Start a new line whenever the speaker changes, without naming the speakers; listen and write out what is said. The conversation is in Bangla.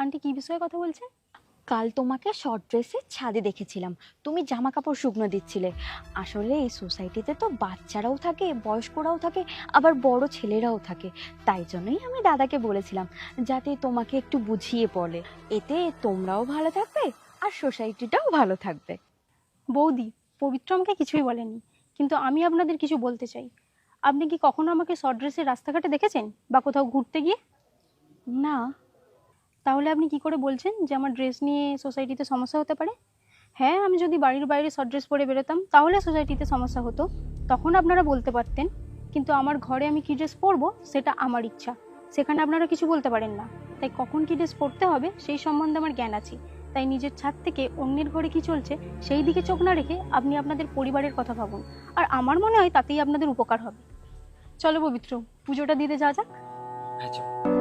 আন্টি কি বিষয়ে কথা বলছেন
কাল তোমাকে শর্ট ড্রেসে ছাদে দেখেছিলাম। তুমি জামা কাপড় শুকনো দিচ্ছিলে। আসলে এই সোসাইটিতে তো বাচ্চারাও থাকে বয়স্করাও থাকে আবার বড় ছেলেরাও থাকে। তাই জন্যই আমি দাদাকে বলেছিলাম যাতে তোমাকে একটু বুঝিয়ে বলে। এতে তোমরাও ভালো থাকবে আর সোসাইটিটাও ভালো থাকবে।
বৌদি পবিত্র আমাকে কিছুই বলেনি কিন্তু আমি আপনাদের কিছু বলতে চাই। আপনি কি কখনো আমাকে শর্ট ড্রেসে রাস্তাঘাটে দেখেছেন? বা কোথাও ঘুরতে গিয়ে?
না
তাহলে আপনি কি করে বলছেন যে আমার ড্রেস নিয়ে সোসাইটিতে সমস্যা হতে পারে? হ্যাঁ আমি যদি বাড়ির বাইরে শর্ট ড্রেস পরে বেরোতাম, তাহলে সোসাইটিতে সমস্যা হতো। তখন আপনারা বলতে পারতেন, কিন্তু আমার ঘরে আমি কী ড্রেস পরবো? সেটা আমার ইচ্ছা। সেখানে আপনারা কিছু বলতে পারেন না। তাই কখন কী ড্রেস পরতে হবে, সেই সম্বন্ধে আমার জ্ঞান আছে। তাই নিজের ছাদ থেকে অন্যের ঘরে কি চলছে, সেই দিকে চোখ না রেখে আপনি আপনাদের পরিবারের কথা ভাবুন। আর আমার মনে হয় তাতেই আপনাদের উপকার হবে। চলো পবিত্র, পুজোটা দিতে যা যাক।
হ্যাঁ